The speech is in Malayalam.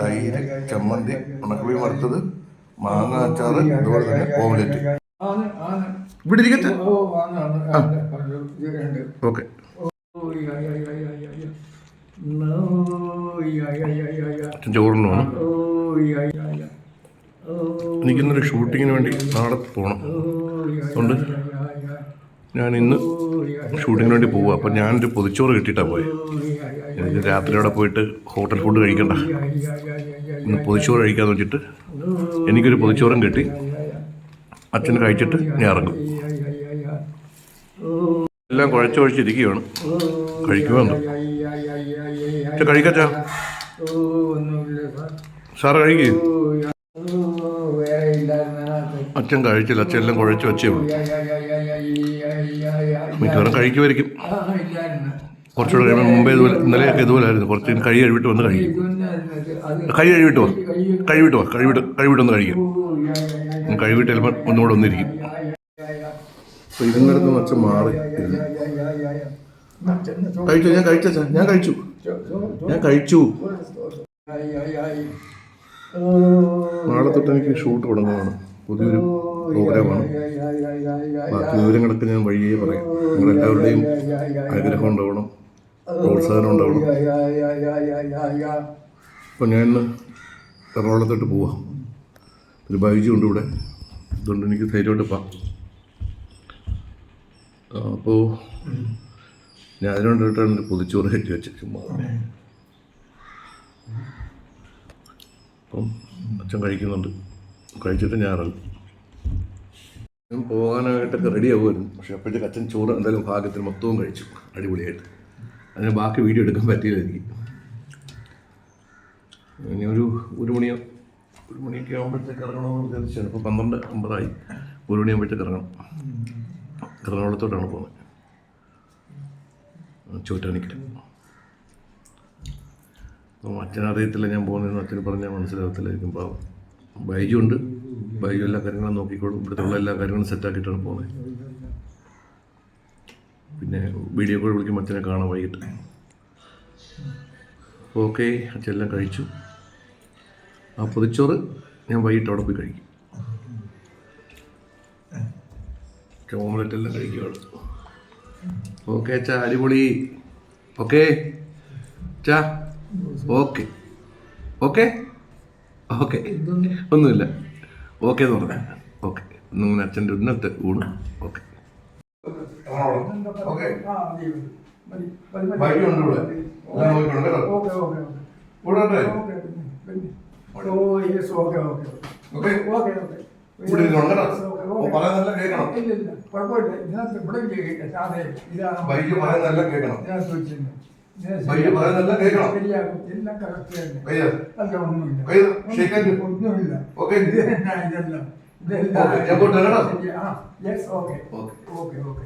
തൈര് ചമ്മന്തി ഉണക്കമീൻ വറുത്തത് മാങ്ങ അച്ചാറ് അതുപോലെ തന്നെ ഓംലെറ്റ്. ഇവിടെ ഇരിക്കട്ടെ. ഓക്കെ. ചോറിന് വേണം. എനിക്കിന്നൊരു ഷൂട്ടിങ്ങിന് വേണ്ടി നാളെ പോകണം അതുകൊണ്ട് ഞാൻ ഇന്ന് ഷൂട്ടിങ്ങിന് വേണ്ടി പോവുക അപ്പം ഞാനൊരു പൊതിച്ചോറ് കിട്ടിയിട്ടാണ് പോയത് എനിക്ക് രാത്രി അവിടെ പോയിട്ട് ഹോട്ടൽ ഫുഡ് കഴിക്കണ്ട. ഇന്ന് പൊതിച്ചോറ് കഴിക്കാന്ന് വെച്ചിട്ട് എനിക്കൊരു പൊതിച്ചോറും കിട്ടി. അച്ഛൻ കഴിച്ചിട്ട് ഞാൻ ഇറങ്ങും. എല്ലാം കുഴച്ച് കുഴച്ചിരിക്കുകയാണ് കഴിക്കുമെന്ന് കഴിക്കാച്ചാ സാറ് കഴിക്കേ. അച്ഛൻ കഴിച്ചില്ല. അച്ഛൻ എല്ലാം കുഴച്ച് വെച്ചേ ഉള്ളൂ. മിക്കവാറും കഴിക്കുമായിരിക്കും കുറച്ചുകൂടെ കഴിയുമ്പോൾ മുമ്പേ ഇതുപോലെ ഇന്നലെയൊക്കെ ഇതുപോലായിരുന്നു കുറച്ച് കഴി കഴിവിട്ട് വന്ന് കഴിക്കും കൈ കഴിവിട്ട് വാ കഴിവിട്ട് വാ കഴിവിട്ട് കഴിവിട്ട് ഒന്ന് കഴിക്കും കഴിവിട്ട് ചിലപ്പോൾ ഒന്നുകൂടെ ഒന്നിരിക്കും അപ്പോൾ ഇരുന്നിടത്ത് നിന്ന് അച്ഛൻ മാറി കഴിച്ചു ഞാൻ കഴിച്ച ഞാൻ കഴിച്ചു ഞാൻ കഴിച്ചു നാളെ തൊട്ട് എനിക്ക് ഷൂട്ട് തുടങ്ങുകയാണ് പുതിയൊരു പ്രോഗ്രാമാണ് ബാക്കി വിവരങ്ങളൊക്കെ ഞാൻ വഴിയേ പറയാം. നിങ്ങളെല്ലാവരുടെയും ആഗ്രഹം ഉണ്ടാവണം പ്രോത്സാഹനം ഉണ്ടാവണം. അപ്പം ഞാൻ ഇന്ന് എറണാകുളത്തോട്ട് പോവാം. ഒരു ബൈജു ഉണ്ട് ഇവിടെ. അതുകൊണ്ട് എനിക്ക് ധൈര്യമായിട്ട് പോവാം. അപ്പോൾ ഞാൻ അതിനോട്ടാണ് എന്റെ പൊതിച്ചോറ് കയറ്റി ചുമ്മാ അപ്പം അച്ഛൻ കഴിക്കുന്നുണ്ട്. കഴിച്ചിട്ട് ഇറങ്ങും. ഞാൻ പോകാനായിട്ടൊക്കെ റെഡി ആവുമായിരുന്നു. പക്ഷെ അപ്പോഴത്തേക്ക് അച്ഛൻ ചോറ് എന്തായാലും ഭാഗത്തിന് മൊത്തവും കഴിച്ചു. അടിപൊളിയായിട്ട്. അതിന് ബാക്കി വീഡിയോ എടുക്കാൻ പറ്റിയില്ല എനിക്ക്. ഇനി ഒരു ഒരു മണിയോ ഒരു മണിയൊക്കെ ആകുമ്പോഴത്തേക്ക് ഇറങ്ങണമെന്ന് വിചാരിച്ചാണ്. ഇപ്പോൾ പന്ത്രണ്ട് അമ്പതായി. ഒരു മണിയാകുമ്പോഴത്തേക്ക് ഇറങ്ങണം. എറണാകുളത്തോട്ടാണ് പോകുന്നത് ചോറ്റാനിക്കൽ അപ്പം അച്ഛനറിയത്തില്ല ഞാൻ പോകുന്നതെന്ന് അച്ഛന് പറഞ്ഞാൽ മനസ്സിലാകത്തില്ലായിരിക്കും പാവം. ബൈജു ഉണ്ട് ബൈജു എല്ലാ കാര്യങ്ങളും നോക്കിക്കോളും. ഇവിടുത്തെ എല്ലാ കാര്യങ്ങളും സെറ്റാക്കിയിട്ടാണ് പോകുന്നത് പിന്നെ വീഡിയോ കോൾ വിളിക്കും അച്ഛനെ കാണാം വൈകിട്ട്. ഓക്കെ അച്ഛനെല്ലാം കഴിച്ചു. ആ പൊതിച്ചോറ് ഞാൻ വൈകിട്ട് അവിടെ പോയി കഴിക്കും. ഓംലെറ്റ് എല്ലാം കഴിക്കുകയാണ് ഓക്കെ അച്ഛാ അടിപൊളി. ഓക്കെ ചാ ഓക്കെ ഓക്കെ ഓക്കെ. ഒന്നുമില്ല. ഓക്കെ എന്ന് പറഞ്ഞു. ഓക്കെ. നിങ്ങൾ അച്ഛന്റെ ഇന്നത്തെ ഊണ്. ഓക്കെ. ഇതാണ്. ബൈക്ക് പറയാൻ നല്ല കേൾക്കണം. ഞാൻ ചോദിച്ചിരുന്നു. പറയുന്നതെല്ലാം കേൾക്കണം. ഒന്നുമില്ല. ഓക്കെ ഇതെല്ലാം. ഞാൻ പോട്ടെ കേട്ടോ. Okay okay okay